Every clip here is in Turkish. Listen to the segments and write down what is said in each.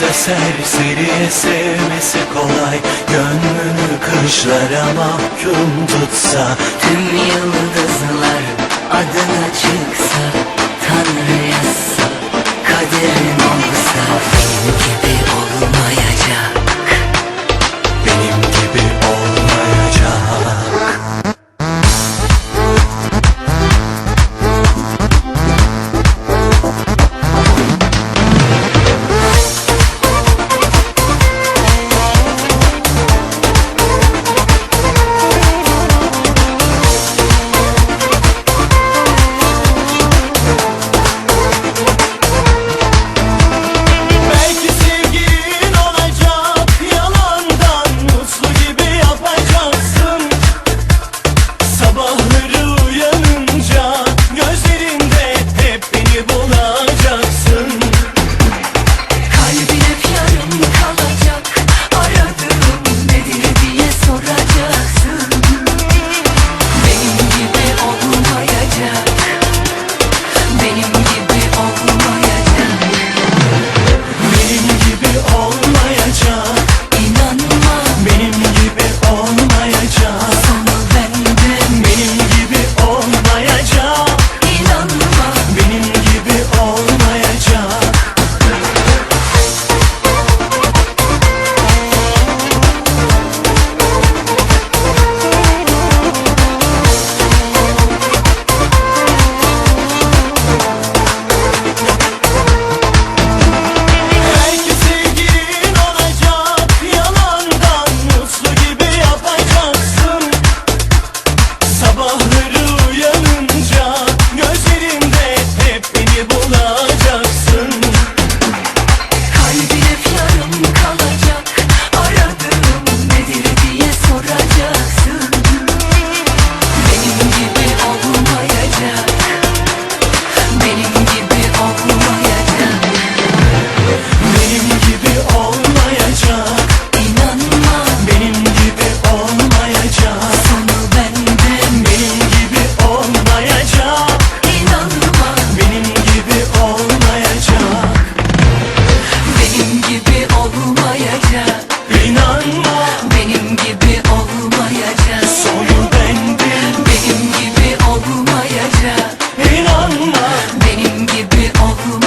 da serseriye sevmesi kolay. Gönlünü kışlara mahkum tutsa Tüm yıldızlar adına çıksa. olacak.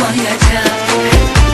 olmayacak.